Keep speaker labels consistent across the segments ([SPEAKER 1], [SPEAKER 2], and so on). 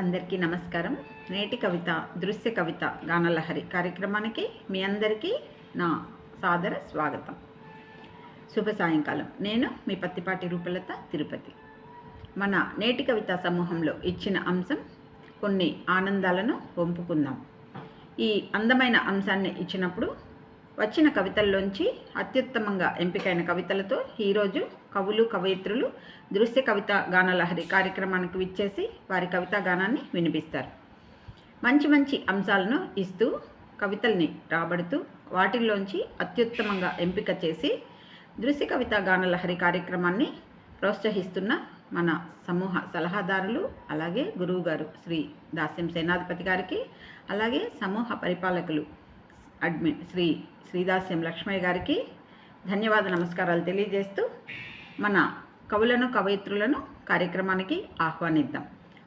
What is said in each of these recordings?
[SPEAKER 1] అందరికీ నమస్కారం. నేటి కవిత దృశ్య కవిత గానలహరి కార్యక్రమానికి మీ అందరికీ నా సాదర స్వాగతం. శుభ సాయంకాలం. నేను మీ పత్తిపాటి రూపలత తిరుపతి. మన నేటి కవిత సమూహంలో ఇచ్చిన అంశం కొన్ని ఆనందాలను వంపుకుందాం. ఈ అందమైన అంశాన్ని ఇచ్చినప్పుడు వచ్చిన కవితల్లోంచి అత్యుత్తమంగా ఎంపికైన కవితలతో ఈరోజు కవులు కవయిత్రులు దృశ్య కవిత గానలహరి కార్యక్రమానికి విచ్చేసి వారి కవితా గానాన్ని వినిపిస్తారు. మంచి మంచి అంశాలను ఇస్తూ కవితల్ని రాబడుతూ వాటిల్లోంచి అత్యుత్తమంగా ఎంపిక చేసి దృశ్య కవిత గానలహరి కార్యక్రమాన్ని ప్రోత్సహిస్తున్న మన సమూహ సలహాదారులు అలాగే గురువుగారు శ్రీ దాస్యం సేనాధిపతి గారికి అలాగే సమూహ పరిపాలకులు అడ్మిన్ శ్రీ శ్రీదాస్యం లక్ష్మయ్య గారికి ధన్యవాద నమస్కారాలు తెలియజేస్తూ మన కవులను కవయిత్రులను కార్యక్రమానికి ఆహ్వానిద్దాం.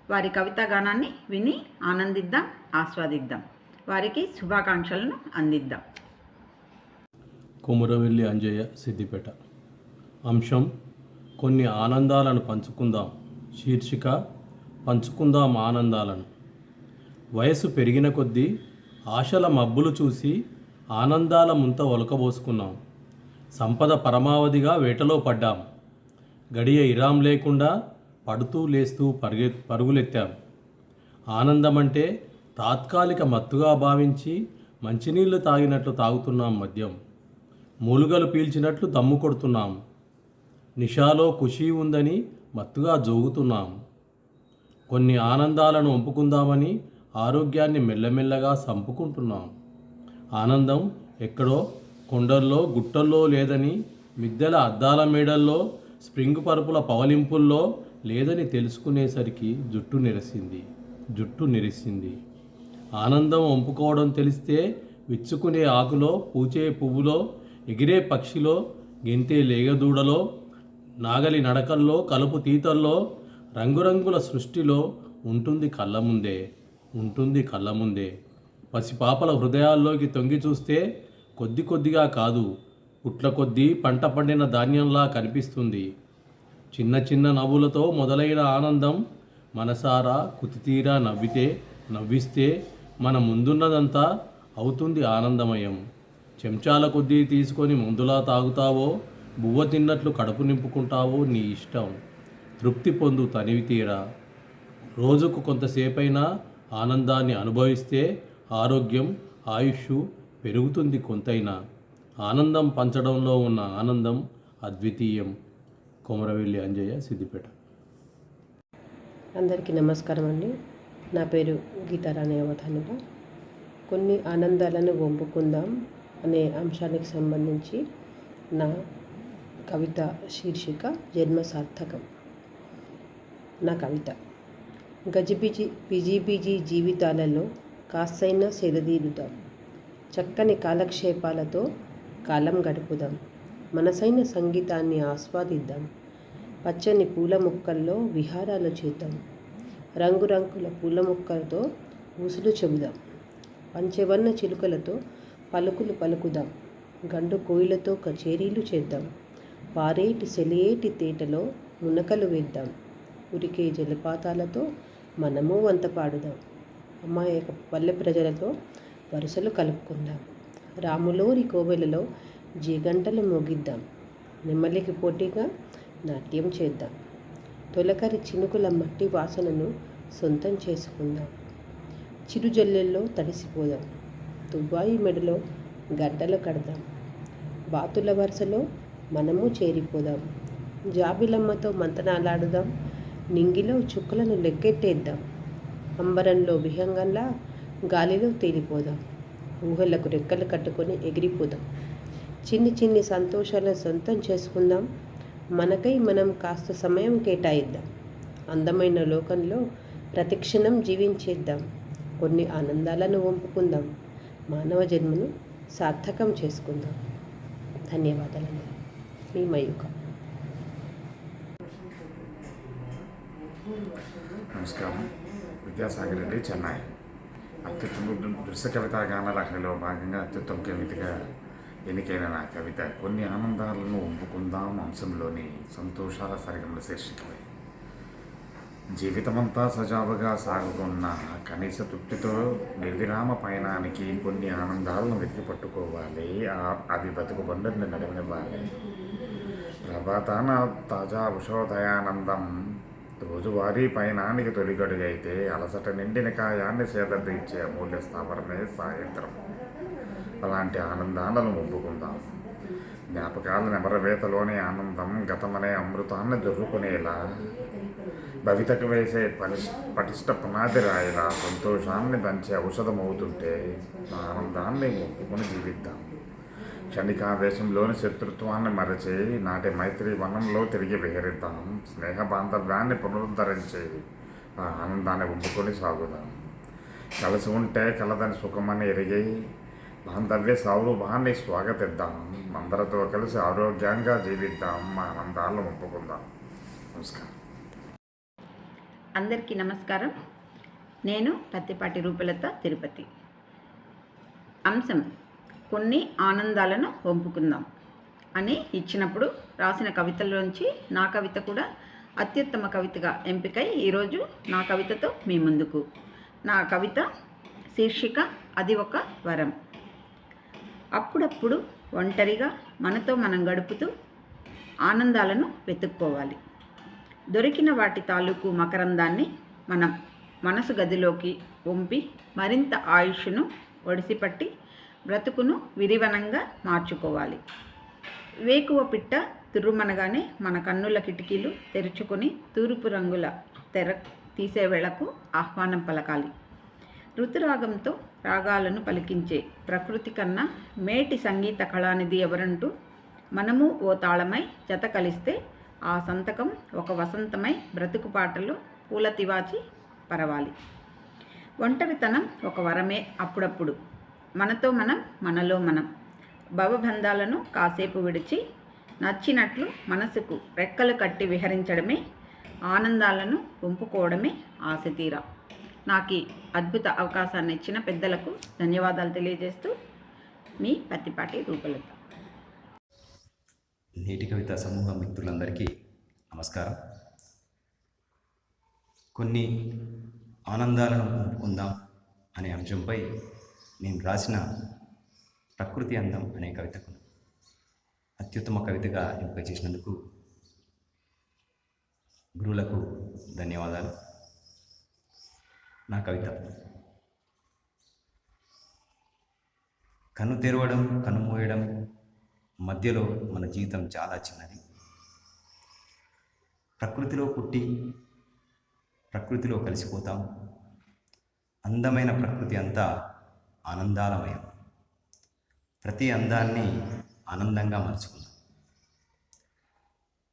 [SPEAKER 1] వారి కవితా గానాన్ని విని ఆనందిద్దాం ఆస్వాదిద్దాం. వారికి శుభాకాంక్షలను అందిద్దాం.
[SPEAKER 2] కుమురవెల్లి అంజయ్య సిద్దిపేట. అంశం కొన్ని ఆనందాలను పంచుకుందాం శీర్షిక పంచుకుందాం ఆనందాలను. వయసు పెరిగిన కొద్దీ ఆశల మబ్బులు చూసి ఆనందాల ముంత ఒలకబోసుకున్నాం. సంపద పరమావధిగా వేటలో పడ్డాం. గడియ ఇరాం లేకుండా పడుతూ లేస్తూ పరుగె పరుగులెత్తాం. ఆనందమంటే తాత్కాలిక మత్తుగా భావించి మంచినీళ్ళు తాగినట్లు తాగుతున్నాం మద్యం. మూలుగలు పీల్చినట్లు దమ్ము కొడుతున్నాం. నిషాలో ఖుషీ ఉందని మత్తుగా జోగుతున్నాం. కొన్ని ఆనందాలను ఒంపుకుందామని ఆరోగ్యాన్ని మెల్లమెల్లగా సంపుకుంటున్నాం. ఆనందం ఎక్కడో కొండల్లో గుట్టల్లో లేదని మిద్దెల అద్దాల మేడల్లో స్ప్రింగ్ పరుపుల పవలింపుల్లో లేదని తెలుసుకునేసరికి జుట్టు నెరిసింది. జుట్టు నెరిసింది. ఆనందం వంపుకోవడం తెలిస్తే విచ్చుకునే ఆకులో పూచే పువ్వులో ఎగిరే పక్షిలో గెంతే లేగదూడలో నాగలి నడకల్లో కలుపు తీతల్లో రంగురంగుల సృష్టిలో ఉంటుంది కళ్ళ ముందే. ఉంటుంది కళ్ళ ముందే. పసిపాపల హృదయాల్లోకి తొంగి చూస్తే కొద్ది కొద్దిగా కాదు పుట్ల కొద్దీ పంట పండిన ధాన్యంలా కనిపిస్తుంది. చిన్న చిన్న నవ్వులతో మొదలైన ఆనందం మనసారా కుతితీరా నవ్వితే నవ్విస్తే మన ముందున్నదంతా అవుతుంది ఆనందమయం. చెంచాల కొద్దీ తీసుకొని మందులా తాగుతావో బువ్వ తిన్నట్లు కడుపు నింపుకుంటావో నీ ఇష్టం. తృప్తి పొందు తనివి తీరా. రోజుకు కొంతసేపైనా ఆనందాన్ని అనుభవిస్తే ఆరోగ్యం ఆయుష్ పెరుగుతుంది కొంతైనా. ఆనందం పంచడంలో ఉన్న ఆనందం అద్వితీయం. కొమరవెల్లి అంజయ్య సిద్దిపేట.
[SPEAKER 3] అందరికీ నమస్కారం అండి. నా పేరు గీతారాణి అవధానుల కొన్ని ఆనందాలను వంపుకుందాం అనే అంశానికి సంబంధించి నా కవిత శీర్షిక జన్మ సార్థకం. నా కవిత. గజిబిజి బిజీ జీవితాలలో కాస్తైనా సెదదీరుదాం. చక్కని కాలక్షేపాలతో కాలం గడుపుదాం. మనసైన సంగీతాన్ని ఆస్వాదిద్దాం. పచ్చని పూల మొక్కల్లో విహారాలు చేద్దాం. రంగురంగుల పూల మొక్కలతో ఊసులు చెబుదాం. పంచవర్ణ చిలుకలతో పలుకులు పలుకుదాం. గండు కోయిలతో కచేరీలు చేద్దాం. పారేటి సెలియేటి తేటలో మునకలు వేద్దాం. ఉరికే జలపాతాలతో మనము వంత పాడుదాం. అమాయక పల్లె ప్రజలతో వరుసలు కలుపుకుందాం. రాములూరి కోవెలలో జీగంటలు మోగిద్దాం. నెమ్మలికి పోటీగా నాట్యం చేద్దాం. తొలకరి చినుకుల మట్టి వాసనను సొంతం చేసుకుందాం. చిరుజల్లెల్లో తడిసిపోదాం. తువ్వాయి మెడలో గడ్డలు కడదాం. బాతుల వరుసలో మనము చేరిపోదాం. జాబిలమ్మతో మంతనాలాడుదాం. నింగిలో చుక్కలను లెక్కెట్టేద్దాం అంబరంలో విహంగంలా గాలిలో తేలిపోదాం. ఊహలకు రెక్కలు కట్టుకొని ఎగిరిపోదాం. చిన్ని చిన్ని సంతోషాలను సొంతం చేసుకుందాం. మనకై మనం కాస్త సమయం కేటాయిద్దాం. అందమైన లోకంలో ప్రతిక్షణం జీవించేద్దాం. కొన్ని ఆనందాలను వంపుకుందాం. మానవ జన్మను సార్థకం చేసుకుందాం. ధన్యవాదాలు మీ మయూక
[SPEAKER 4] నమస్కారం. విద్యాసాగర్ రెడ్డి చెన్నై. అత్యుత్తమ దృశ్య కవితా గానలహరిలో భాగంగా అత్యుత్తమ కవితగా ఎన్నికైన నా కవిత. కొన్ని ఆనందాలను ఒంపుకుందాం అంశంలోని సంతోషాల సరిగమల శీర్షికపై జీవితమంతా సజావుగా సాగుతున్న కనీస తృప్తితో నిర్విరామ పయనానికి కొన్ని ఆనందాలను వెతికి పట్టుకోవాలి. అవి బతుకు బండని నడవనివ్వాలి. ప్రభాతాన తాజా ఉషోదయానందం రోజువారీ పయనానికి తొలిగడుగైతే అలసట నిండిన కాయాన్ని సేదతీర్చే అమూల్య స్థావరమే సాయంత్రం. అలాంటి ఆనందాలను ఒప్పుకుందాం జ్ఞాపకాల నెమరవేతలోనే ఆనందం గతమనే అమృతాన్ని దొరుకునేలా భవితకు వేసే పలిష్ పటిష్ట పునాది రాయిలా సంతోషాన్ని పంచే ఔషధం అవుతుంటే ఆనందాన్ని ఒప్పుకొని జీవిద్దాం. క్షణికావేశంలోని శత్రుత్వాన్ని మరచి నాటి మైత్రి వనంలో తిరిగి విహరిద్దాం. స్నేహ బాంధవ్యాన్ని పునరుద్ధరించి ఆ ఆనందాన్ని ఒప్పుకొని సాగుదాం. కలిసి ఉంటే కలదని సుఖమని ఎరిగి బాంధవ్య సౌరభాన్ని స్వాగతిద్దాం. అందరితో కలిసి ఆరోగ్యంగా జీవిద్దాం. మా ఆనందాలను ఒప్పుకుందాం. నమస్కారం.
[SPEAKER 1] అందరికీ నమస్కారం. నేను పత్తిపాటి రూపలత తిరుపతి. అంశం కొన్ని ఆనందాలను వంపుకుందాం అని ఇచ్చినప్పుడు రాసిన కవితల్లోంచి నా కవిత కూడా అత్యుత్తమ కవితగా ఎంపికై ఈరోజు నా కవితతో మీ ముందుకు. నా కవిత శీర్షిక అది ఒక వరం. అప్పుడప్పుడు ఒంటరిగా మనతో మనం గడుపుతూ ఆనందాలను వెతుక్కోవాలి. దొరికిన వాటి తాలూకు మకరందాన్ని మనం మనసు గదిలోకి వంపి మరింత ఆయుష్ను ఒడిసిపట్టి బ్రతుకును విరివనంగా మార్చుకోవాలి. వేకువ పిట్ట తురుమనగానే మన కన్నుల కిటికీలు తెరుచుకొని తూర్పు రంగుల తెర తీసే వేళకు ఆహ్వానం పలకాలి. ఋతురాగంతో రాగాలను పలికించే ప్రకృతి కన్నా మేటి సంగీత కళానిధి ఎవరంటూ మనము ఓ తాళమై జత కలిస్తే ఆ సంతకం ఒక వసంతమై బ్రతుకు పాటలు పూల తివాచి పరవాలి. ఒంటరితనం ఒక వరమే అప్పుడప్పుడు. మనతో మనం మనలో మనం. భవబంధాలను కాసేపు విడిచి నచ్చినట్లు మనసుకు రెక్కలు కట్టి విహరించడమే ఆనందాలను పంపుకోవడమే ఆశ తీరా నాకు అద్భుత అవకాశాన్ని ఇచ్చిన పెద్దలకు ధన్యవాదాలు తెలియజేస్తూ మీ పత్తిపాటి రూపలత.
[SPEAKER 5] నేటి కవిత సమూహ మిత్రులందరికీ నమస్కారం. కొన్ని ఆనందాలను పంపుకుందాం అనే అంశంపై నేను రాసిన ప్రకృతి అందం అనే కవితకు అత్యుత్తమ కవితగా ఎంపిక చేసినందుకు గురువులకు ధన్యవాదాలు. నా కవిత. కన్ను తెరవడం కన్ను మూయడం మధ్యలో మన జీవితం చాలా చిన్నది. ప్రకృతిలో పుట్టి ప్రకృతిలో కలిసిపోతాం. అందమైన ప్రకృతి అంతా ఆనందాలమయం. ప్రతి అందాన్ని ఆనందంగా మలుచుకుందాం.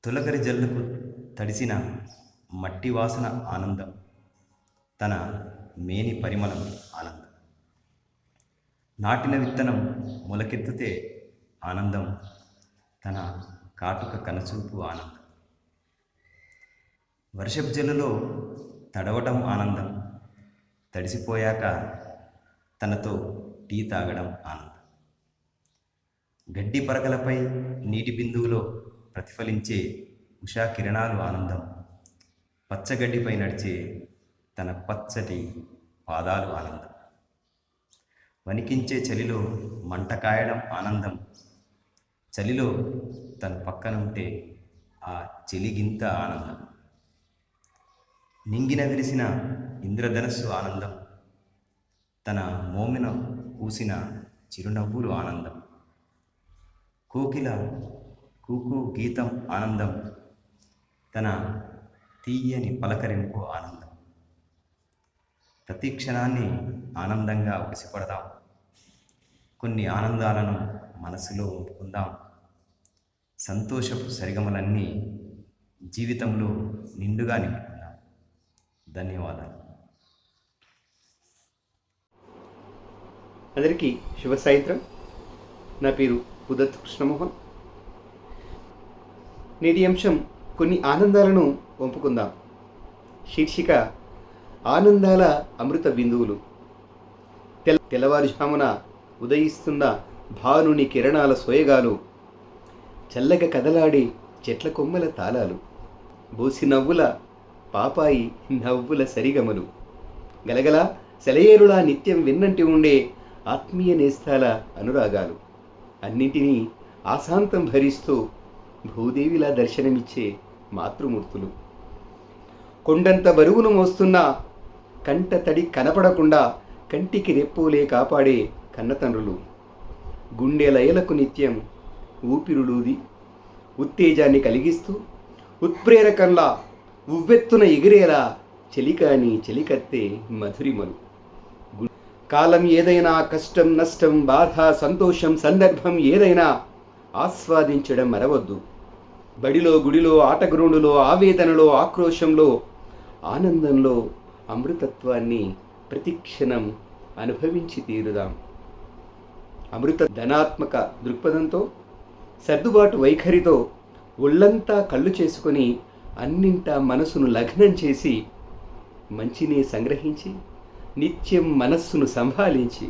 [SPEAKER 5] తులకరి జల్లుకు తడిసిన మట్టి వాసన ఆనందం తన మేని పరిమళం ఆనందం. నాటిన విత్తనం మొలకెత్తితే ఆనందం తన కాటుక కనచూపు ఆనందం. వర్షపు జల్లులో తడవటం ఆనందం తడిసిపోయాక తనతో టీ తాగడం ఆనందం. గడ్డి పరకలపై నీటి బిందువులో ప్రతిఫలించే ఉషా కిరణాలు ఆనందం. పచ్చగడ్డిపై నడిచే తన పచ్చటి పాదాలు ఆనందం. వణికించే చలిలో మంట కాయడం ఆనందం. చలిలో తన పక్కన ఉంటే ఆ చెలిగింత ఆనందం. నింగిన విరిసిన ఇంద్రధనస్సు ఆనందం. తన మోమిన పూసిన చిరునవ్వులు ఆనందం. కోకిల కూకు గీతం ఆనందం. తన తీయని పలకరింపు ఆనందం. ప్రతి క్షణాన్ని ఆనందంగా ఉసిపడదాం కొన్ని ఆనందాలను మనసులో ఉంపుకుందాం. సంతోషపు సరిగమలన్నీ జీవితంలో నిండుగా నింపుకుందాం. ధన్యవాదాలు.
[SPEAKER 6] అందరికీ శుభ సాయంత్రం. నా పేరు ఉదత్ కృష్ణమోహన్. నేటి అంశం కొన్ని ఆనందాలను వంపుకుందాం. శీర్షిక ఆనందాల అమృత బిందువులు తెల్ తెల్లవారుజామున ఉదయిస్తున్న భానుని కిరణాల సోయగాలు చల్లగా కదలాడే చెట్ల కొమ్మల తాళాలు బోసి నవ్వుల పాపాయి నవ్వుల సరిగమలు గలగల సెలయేరులా నిత్యం విన్నంటి ఉండే ఆత్మీయ నేస్తాల అనురాగాలు. అన్నింటినీ ఆశాంతం భరిస్తూ భూదేవిలా దర్శనమిచ్చే మాతృమూర్తులు. కొండంత బరువును మోస్తున్న కంట తడి కనపడకుండా కంటికి రెప్పోలే కాపాడే కన్నతండ్రులు. గుండె లయలకు నిత్యం ఊపిరులూది ఉత్తేజాన్ని కలిగిస్తూ ఉత్ప్రేరకంలా ఉవ్వెత్తున ఎగిరేలా చెలికాని చెలికత్తే మధురిమలు. కాలం ఏదైనా కష్టం నష్టం బాధ సంతోషం సందర్భం ఏదైనా ఆస్వాదించడం మరవద్దు. బడిలో గుడిలో ఆటగ్రౌండులో ఆవేదనలో ఆక్రోశంలో ఆనందంలో అమృతత్వాన్ని ప్రతిక్షణం అనుభవించి తీరుదాం. అమృత ధనాత్మక దృక్పథంతో సర్దుబాటు వైఖరితో ఒళ్ళంతా కళ్ళు చేసుకొని అన్నింటా మనసును లగ్నం చేసి మంచిని సంగ్రహించి నిత్యం మనస్సును సంభాలించి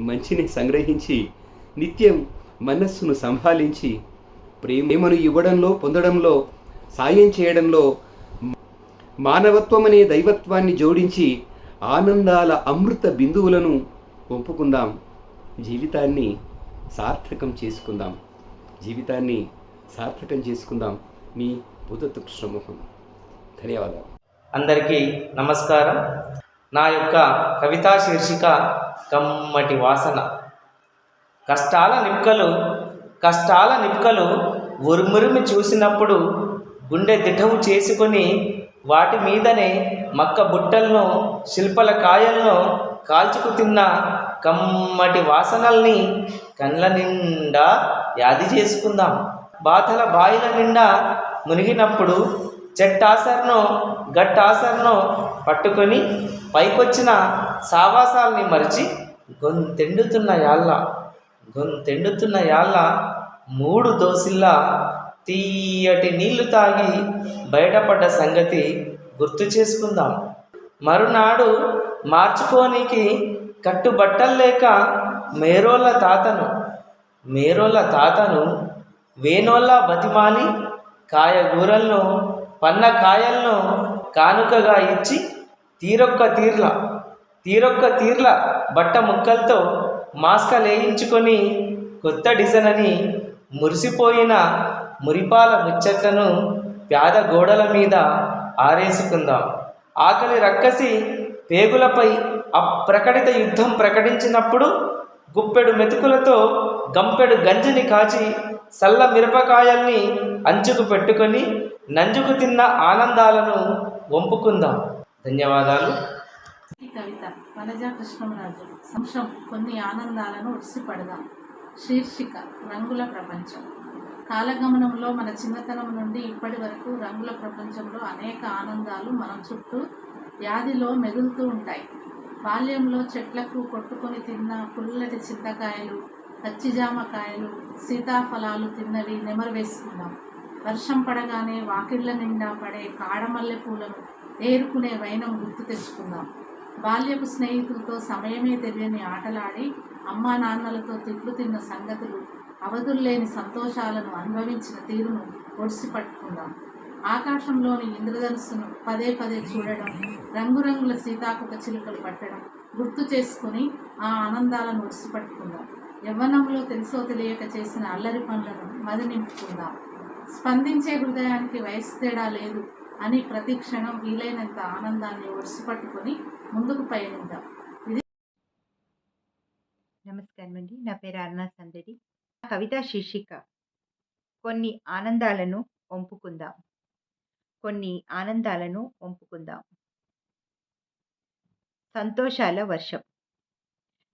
[SPEAKER 6] మంచిని సంగ్రహించి నిత్యం మనస్సును సంభాలించి ప్రేమను ఇవ్వడంలో పొందడంలో సాయం చేయడంలో మానవత్వం అనే దైవత్వాన్ని జోడించి ఆనందాల అమృత బిందువులను పంపుకుందాం జీవితాన్ని సార్థకం చేసుకుందాం. జీవితాన్ని సార్థకం చేసుకుందాం. మీ బుధత్తు కృష్ణమోహన్ ధన్యవాదాలు.
[SPEAKER 7] అందరికీ నమస్కారం. నా యొక్క కవితా శీర్షిక కమ్మటి వాసన. కష్టాల నిప్పుకలు కష్టాల నిప్పుకలు ఉరుమురిమి చూసినప్పుడు గుండె దిఠవు చేసుకొని వాటి మీదనే మక్క బుట్టలను శిల్పల కాయలను కాల్చుకు తిన్న కమ్మటి వాసనల్ని కండ్ల నిండా యాది చేసుకుందాం. బాధల బాయిల నిండా మునిగినప్పుడు చెట్టాసర్ను గట్టాసర్ను పట్టుకొని పైకొచ్చిన సావాసాల్ని మరిచి గొంతెండుతున్న యాళ్ళ గొంతెండుతున్న యాళ్ళ మూడు దోసిల్లా తీయటి నీళ్ళు తాగి బయటపడ్డ సంగతి గుర్తు చేసుకుందాం. మరునాడు మార్చుకోనికి కట్టుబట్టలు లేక మేరోళ్ళ తాతను మేరోళ్ళ తాతను వేనోళ్ళ బతిమాలి కాయగూరలను పన్న కాయలను కానుకగా ఇచ్చి తీరొక్క తీర్ల తీరొక్క తీర్ల బట్ట ముక్కలతో మాస్క లేయించుకొని కొత్త డిజైన్ అని మురిసిపోయిన మురిపాల ముచ్చట్లను పేద గోడల మీద ఆరేసుకుందాం. ఆకలి రక్కసి పేగులపై అప్రకటిత యుద్ధం ప్రకటించినప్పుడు గుప్పెడు మెతుకులతో గంపెడు గంజిని కాచి సల్ల మిరపకాయల్ని అంచుకు పెట్టుకొని నంజుకు తిన్న ఆనందాలను వంపుకుందాం. ధన్యవాదాలు.
[SPEAKER 8] కవిత వనజ కృష్ణరాజు సంశం కొన్ని ఆనందాలను ఉడిసిపడదాం శీర్షిక రంగుల ప్రపంచం. కాలగమనంలో మన చిన్నతనం నుండి ఇప్పటి వరకు రంగుల ప్రపంచంలో అనేక ఆనందాలు మనం చుట్టూ వ్యాధిలో మెదులుతూ ఉంటాయి. బాల్యంలో చెట్లకు కొట్టుకొని తిన్న పుల్లటి చింతకాయలు పచ్చిజామకాయలు సీతాఫలాలు తిన్నవి నెమరు వేసుకుందాం. వర్షం పడగానే వాకిళ్ళ నిండా పడే కాడమల్లె పూలను ఏరుకునే వైనం గుర్తు తెచ్చుకుందాం. బాల్యపు స్నేహితులతో సమయమే తెలియని ఆటలాడి అమ్మా నాన్నలతో తిట్లు తిన్న సంగతులు అవధుల్లేని సంతోషాలను అనుభవించిన తీరును ఒడిసి పట్టుకుందాం. ఆకాశంలోని ఇంద్రధనుస్సును పదే పదే చూడడం రంగురంగుల సీతాకుక చిలుకలు పట్టడం గుర్తు చేసుకుని ఆ ఆనందాలను ఒడిసి పట్టుకుందాం. యవ్వనంలో తెలుసో తెలియక చేసిన అల్లరి పనులను మది నింపుకుందాం. స్పందించే హృదయానికి వయసు తేడా లేదు అని ప్రతి క్షణం వీలైనంత ఆనందాన్ని ఒడిసి ముందుకు పయనిద్దాం.
[SPEAKER 1] నమస్కారం అండి. నా పేరు అరుణా సందడి. కవితా శీర్షిక. కొన్ని ఆనందాలను వంపుకుందాం. కొన్ని ఆనందాలను వంపుకుందాం. సంతోషాల వర్షం.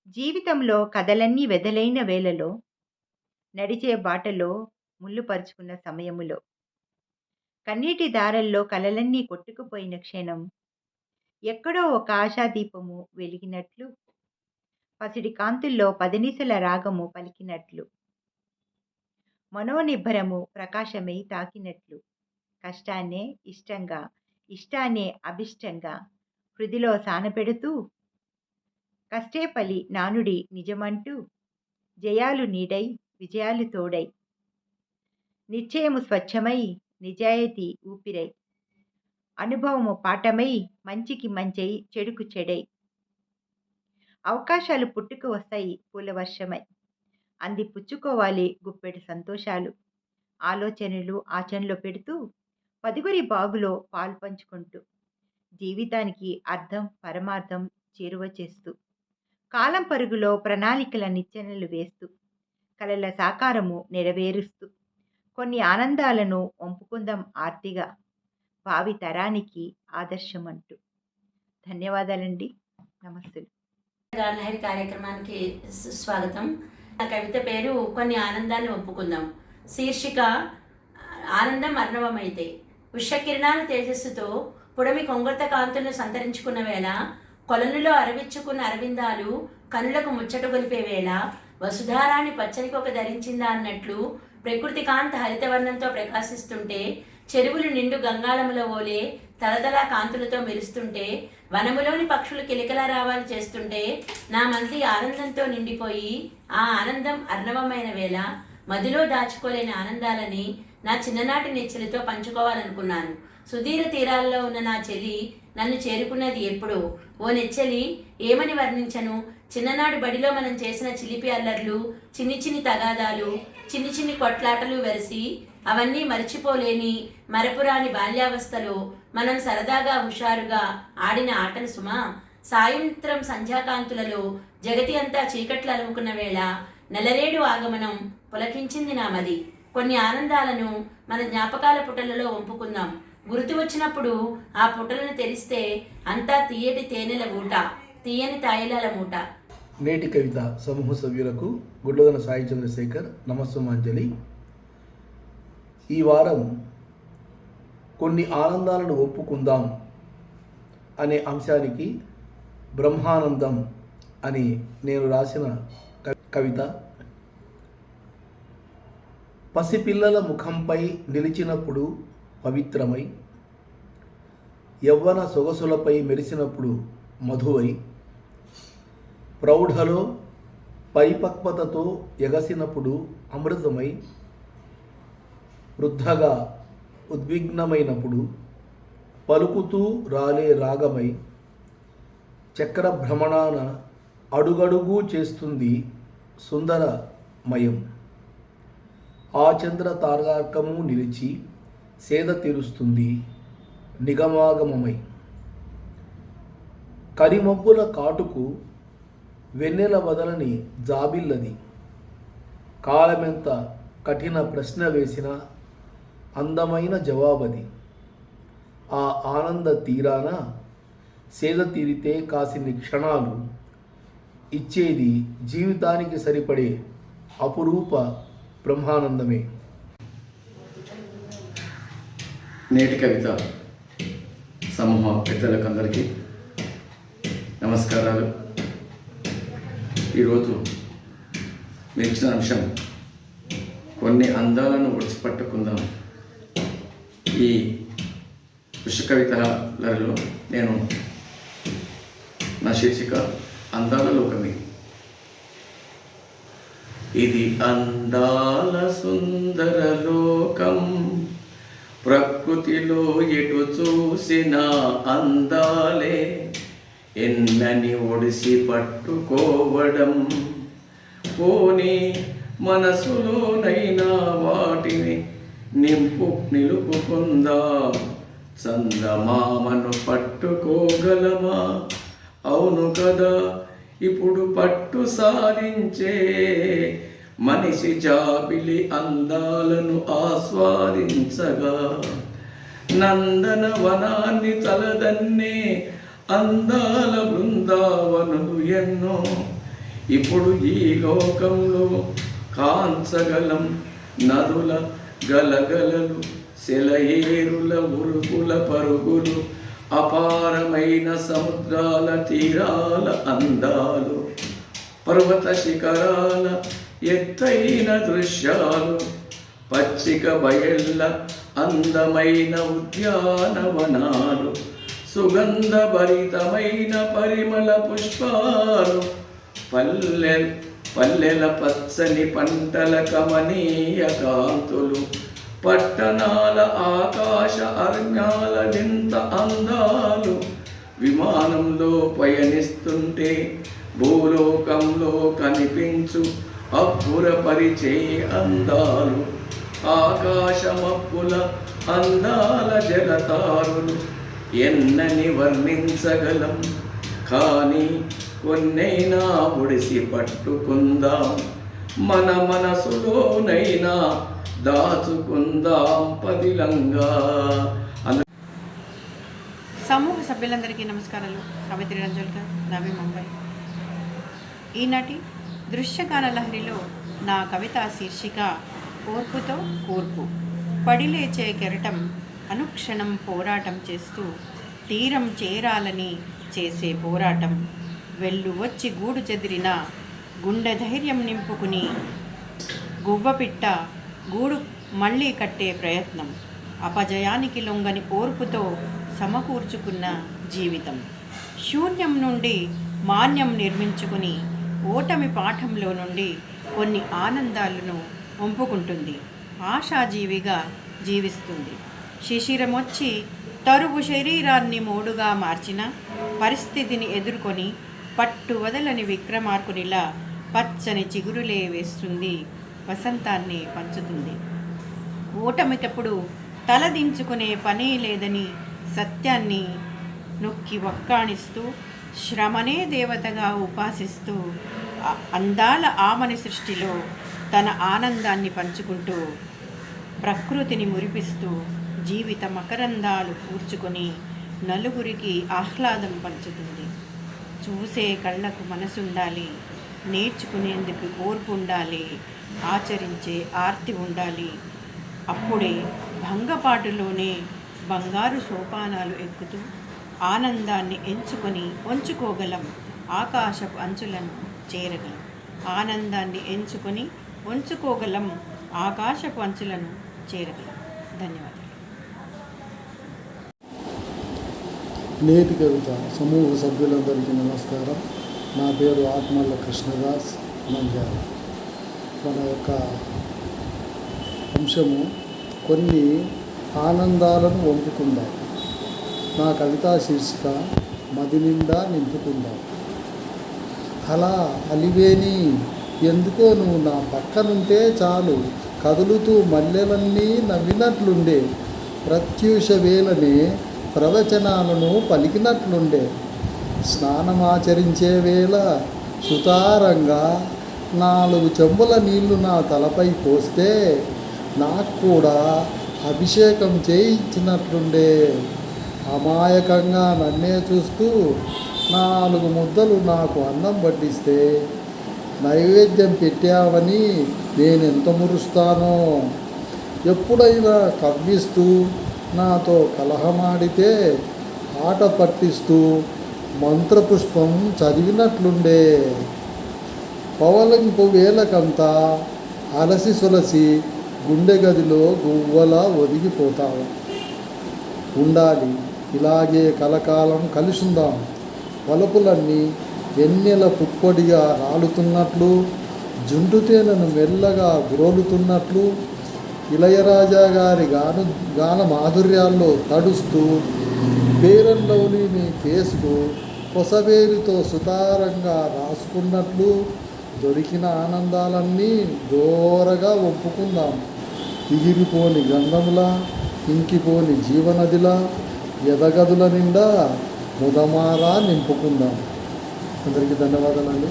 [SPEAKER 1] జీవితంలో కథలన్నీ వెదలైన వేళలో నడిచే బాటలో ముళ్ళుపరుచుకున్న సమయములో. కన్నీటి దారల్లో కలలన్నీ కొట్టుకుపోయిన క్షణం. ఎక్కడో ఒక ఆశాదీపము వెలిగినట్లు పసిడి కాంతుల్లో పదినిసల రాగము పలికినట్లు. మనోనిబ్బరము ప్రకాశమై తాకినట్లు. కష్టాన్నే ఇష్టంగా ఇష్టాన్నే అభిష్టంగా హృదిలో సానపెడుతూ కష్టేపలి నానుడి నిజమంటూ జయాలు నీడై విజయాలు తోడై నిశ్చయము స్వచ్ఛమై నిజాయితీ ఊపిరై.
[SPEAKER 9] అనుభవము పాఠమై మంచికి మంచై చెడుకు చెడై. అవకాశాలు పుట్టుకు వస్తాయి పూల వర్షమై. అంది పుచ్చుకోవాలి గుప్పెడు సంతోషాలు. ఆలోచనలు ఆచరణలో పెడుతూ పదుగురి బాగులో పాలు పంచుకుంటూ జీవితానికి అర్థం పరమార్థం చేరువ చేస్తూ కాలం పరుగులో ప్రణాళికల నిచ్చెనలు వేస్తూ కలల సాకారము నెరవేరుస్తూ కొన్ని ఆనందాలను వంపుకుందాం ఆర్తిగా. భావి తరానికి ఆదర్శమంటూ. ధన్యవాదాలండి. నమస్తే.
[SPEAKER 10] గాంధారి కార్యక్రమానికి స్వాగతం. నా కవిత పేరు కొన్ని ఆనందాన్ని ఒప్పుకుందాం శీర్షిక ఆనందం అర్ణవమైతే ఉషకిరణాల తేజస్సుతో పుడమి కొంగొత్త కాంతులను సంతరించుకున్న వేళ కొలనులో అరవిచ్చుకున్న అరవిందాలు కనులకు ముచ్చట గొలిపే వేళ వసుధారాణి పచ్చనికి ఒక ధరించిందా అన్నట్లు ప్రకృతి కాంత హరితవర్ణంతో ప్రకాశిస్తుంటే చెరువులు నిండు గంగాళముల ఓలే తలతలా కాంతులతో మెరుస్తుంటే వనములోని పక్షులు కిలకిల రావాలు చేస్తుంటే నా మనసి ఆనందంతో నిండిపోయి ఆ ఆనందం అర్ణవమైన వేళ మదిలో దాచుకోలేని ఆనందాలని నా చిన్ననాటి నెచ్చలితో పంచుకోవాలనుకున్నాను. సుధీర తీరాల్లో ఉన్న నా చెలి నన్ను చేరుకున్నది ఎప్పుడు? ఓ నెచ్చలి ఏమని వర్ణించను? చిన్ననాడు బడిలో మనం చేసిన చిలిపి అల్లర్లు చిన్ని చిన్ని తగాదాలు చిన్ని చిన్ని కొట్లాటలు వెలిసి అవన్నీ మరిచిపోలేని మరపురాని బాల్యావస్థలో మనం సరదాగా హుషారుగా ఆడిన ఆటలు సుమా. సాయంత్రం సంధ్యాకాంతులలో జగతి అంతా చీకట్లు అలుముకున్న వేళ నెలరేడు ఆగమనం పులకించింది నామది కొన్ని ఆనందాలను మన జ్ఞాపకాల పుటలలో వంపుకుందాం. గుర్తు వచ్చినప్పుడు ఆ పుటలను తెరిస్తే అంతా తీయటి తేనెల ఊట. తీయని తాయిలాల మూట.
[SPEAKER 11] నేటి కవిత సమూహ సభ్యులకు గుడ్లదన సాయి చంద్రశేఖర్ నమస్సుమాంజలి. ఈ వారం కొన్ని ఆనందాలను ఒప్పుకుందాం అనే అంశానికి బ్రహ్మానందం అని నేను రాసిన కవిత. పసిపిల్లల ముఖంపై నిలిచినప్పుడు పవిత్రమై యవ్వన సొగసులపై మెరిసినప్పుడు మధువై ప్రౌఢలో పరిపక్వతతో ఎగసినప్పుడు అమృతమై వృద్ధగా ఉద్విగ్నమైనప్పుడు పలుకుతూ రాలే రాగమై చక్ర భ్రమణాన అడుగడుగు చేస్తుంది సుందరమయం. ఆ చంద్ర తారకము నిలిచి సేద తీరుస్తుంది నిగమాగమమై. కరిమబ్బుల కాటుకు వెన్నెల వదలని జాబిల్లది. కాలమెంత కఠిన ప్రశ్న వేసిన అందమైన జవాబది. ఆ ఆనంద తీరాన సేద తీరితే కాసిన్ని క్షణాలు. ఇచ్చేది జీవితానికి సరిపడే అపురూప బ్రహ్మానందమే.
[SPEAKER 12] నేటి కవిత సమూహ పెద్దలకు అందరికీ నమస్కారాలు. ఈరోజు మీరు ఇచ్చిన అంశం కొన్ని అందాలను ఒడిచిపట్టుకుందాం ఈ విశ్వ నేను నా శీర్షిక అందాల లోకమే. ఇది అందాల సుందర లోకం ప్రకృతిలో ఎటు చూసిన అందాలే. ఎన్నని ఒడిసి పట్టుకోవడం. పోనీ మనసులోనైనా వాటిని నింపు నిలుపుకుందాం. చందమామను పట్టుకోగలమా? అవును కదా ఇప్పుడు పట్టు సాధించే మనిషి జాబిలి అందాలను ఆస్వాదించగా. నందన వనాన్ని తలదన్నే అందాల బృందావనులు ఎన్నో. ఇప్పుడు ఈ లోకంలో కాంచగలం నదుల గలగలలు సెలయేరుల ఉరుకుల పరుగులు అపారమైన సముద్రాల తీరాల అందాలు పర్వత శిఖరాల ఎత్తైన దృశ్యాలు పచ్చిక బయళ్ళ అందమైన ఉద్యానవనాలు సుగంధభరితమైన పరిమళ పుష్పాలు పల్లె పల్లెల పచ్చని పంటల కమనీయ కాంతులు పట్టణాల ఆకాశ అరణ్యాల నింత అందాలు. విమానంలో పయనిస్తుంటే భూలోకంలో కనిపించు అబ్బురపరిచే అందాలు. ఆకాశమప్పుల అందాల జలతారులు ఎన్నని వర్ణించగలం. కానీ కొన్నైనా ఒడిసి పట్టుకుందాం. మన మనసులోనైనా దాచుకుందాం పదిలంగా. అన్న
[SPEAKER 13] సమూహ సభ్యులందరికీ నమస్కారాలు. సావిత్రి రంజోల్కర్ నవీ ముంబై. ఈనాటి దృశ్యగాన లహరిలో నా కవిత శీర్షిక ఓర్పుతో కూర్పు. పడిలేచే కెరటం అనుక్షణం పోరాటం చేస్తూ తీరం చేరాలని చేసే పోరాటం. వెళ్ళు వచ్చి గూడు చెదిరిన గుండె ధైర్యం నింపుకుని గువ్వపిట్ట గూడు మళ్ళీ కట్టే ప్రయత్నం. అపజయానికి లొంగని ఓర్పుతో సమకూర్చుకున్న జీవితం. శూన్యం నుండి మాన్యం నిర్మించుకుని ఓటమి పాఠంలో నుండి కొన్ని ఆనందాలను ఒంపుకుంటుంది ఆశాజీవిగా జీవిస్తుంది. శిశిరమొచ్చి తరువు శరీరాన్ని మోడుగా మార్చిన పరిస్థితిని ఎదుర్కొని పట్టు వదలని విక్రమార్కునిలా పచ్చని చిగురులే వేస్తుంది వసంతాన్ని పంచుతుంది. ఓటమికప్పుడు తలదించుకునే పనే లేదని సత్యాన్ని నొక్కి వక్కాణిస్తూ శ్రమనే దేవతగా ఉపాసిస్తూ అందాల ఆమని సృష్టిలో తన ఆనందాన్ని పంచుకుంటూ ప్రకృతిని మురిపిస్తూ జీవిత మకరందాలు కూర్చుకొని నలుగురికి ఆహ్లాదం పంచుతుంది. చూసే కళ్ళకు మనసుండాలి నేర్చుకునేందుకు ఓర్పు ఉండాలి ఆచరించే ఆర్తి ఉండాలి. అప్పుడే భంగపాటులోనే బంగారు సోపానాలు ఎక్కుతూ ఆనందాన్ని ఎంచుకొని ఉంచుకోగలం ఆకాశపు అంచులను చేరగలం. ఆనందాన్ని ఎంచుకొని ఉంచుకోగలం ఆకాశపు అంచులను చేరగలం. ధన్యవాదాలు.
[SPEAKER 14] నేటి కవిత సమూహ సభ్యులందరికీ నమస్కారం. నా పేరు ఆత్మల్ల కృష్ణదాస్ నంద్యాల. మన యొక్క అంశము కొన్ని ఆనందాలను వంపుకుందాం. నా కవితా శీర్షిక మది నిండా నింపుకుందాం. అలా అలివేని ఎందుకో నువ్వు నా పక్కనుంటే చాలు. కదులుతూ మల్లెలన్నీ నవ్వినట్లుండే ప్రత్యూష వేళనే ప్రవచనాలను పలికినట్లుండే. స్నానమాచరించే వేళ సుతారంగా నాలుగు చెంబుల నీళ్ళు నా తలపై పోస్తే నాకు కూడా అభిషేకం చేయించినట్లుండే. అమాయకంగా నన్నే చూస్తూ నాలుగు ముద్దలు నాకు అన్నం పట్టిస్తే నైవేద్యం పెట్టావని నేను ఎంత మురుస్తానో? ఎప్పుడైనా కవ్విస్తూ నాతో కలహమాడితే ఆట పట్టిస్తూ మంత్రపుష్పం చదివినట్లుండే. పవలంపు వేలకంతా అలసి సొలసి గుండె గదిలో గువ్వలా ఒదిగిపోతావు. ఉండాలి ఇలాగే కలకాలం కలిసుందాం. వలపులన్నీ వెన్నెల పుప్పొడిగా రాలుతున్నట్లు జుంటు తేనెను మెల్లగా గ్రోలుతున్నట్లు ఇళయరాజా గారి గాను గాన మాధుర్యాల్లో తడుస్తూ పేరంలోని నీ కేసుకు కొసవేలితో సుతారంగా రాసుకున్నట్లు దొరికిన ఆనందాలన్నీ దూరగా ఒప్పుకుందాం ఇగిరిపోని గంధములా ఇంకిపోని జీవనదిలా ఎదగదుల నిండా ముదమారా నింపుకుందాం. అందరికీ ధన్యవాదాలండి.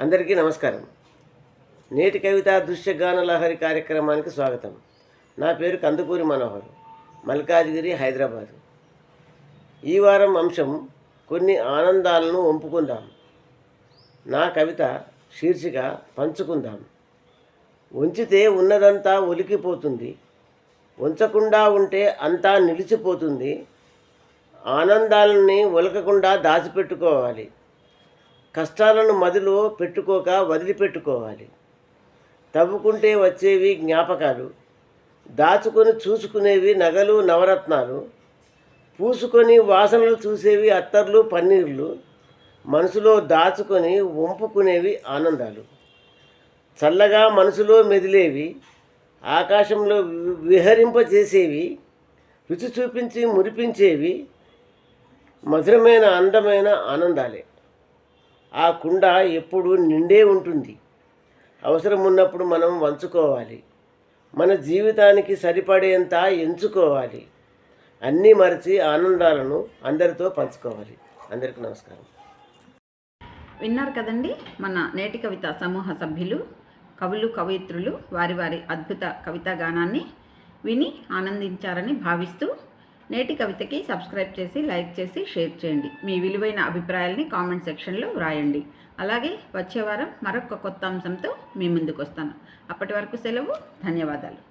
[SPEAKER 15] అందరికీ నమస్కారం. నేటి కవిత దృశ్యగాన లహరి కార్యక్రమానికి స్వాగతం. నా పేరు కందుకూరి మనోహర్. మల్కాజ్గిరి హైదరాబాద్. ఈ వారం అంశం కొన్ని ఆనందాలను ఒంపుకుందాం నా కవిత శీర్షిక పంచుకుందాం. ఉంచితే ఉన్నదంతా ఒలికిపోతుంది. ఉంచకుండా ఉంటే అంతా నిలిచిపోతుంది. ఆనందాలని ఒలకకుండా దాచిపెట్టుకోవాలి. కష్టాలను మదిలో పెట్టుకోక వదిలిపెట్టుకోవాలి. తవ్వుకుంటే వచ్చేవి జ్ఞాపకాలు దాచుకొని చూసుకునేవి నగలు నవరత్నాలు పూసుకొని వాసనలు చూసేవి అత్తర్లు పన్నీర్లు మనసులో దాచుకొని వంపుకునేవి ఆనందాలు. చల్లగా మనసులో మెదిలేవి ఆకాశంలో వి- విహరింపజేసేవి రుచి చూపించి మురిపించేవి మధురమైన అందమైన ఆనందాలే. ఆ కుండ ఎప్పుడు నిండే ఉంటుంది. అవసరం ఉన్నప్పుడు మనం వంచుకోవాలి. మన జీవితానికి సరిపడేంత ఎంచుకోవాలి. అన్నీ మరచి ఆనందాలను అందరితో పంచుకోవాలి. అందరికీ నమస్కారం.
[SPEAKER 1] విన్నారు కదండి మన నేటి కవిత సమూహ సభ్యులు కవులు కవయిత్రులు వారి వారి అద్భుత కవితా గానాన్ని విని ఆనందించారని భావిస్తూ నేటి కవితకి సబ్స్క్రైబ్ చేసి లైక్ చేసి షేర్ చేయండి. మీ విలువైన అభిప్రాయాల్ని కామెంట్ సెక్షన్లో వ్రాయండి. అలాగే వచ్చే వారం మరొక కొత్త అంశంతో మీ ముందుకు వస్తాను అప్పటి వరకు సెలవు ధన్యవాదాలు.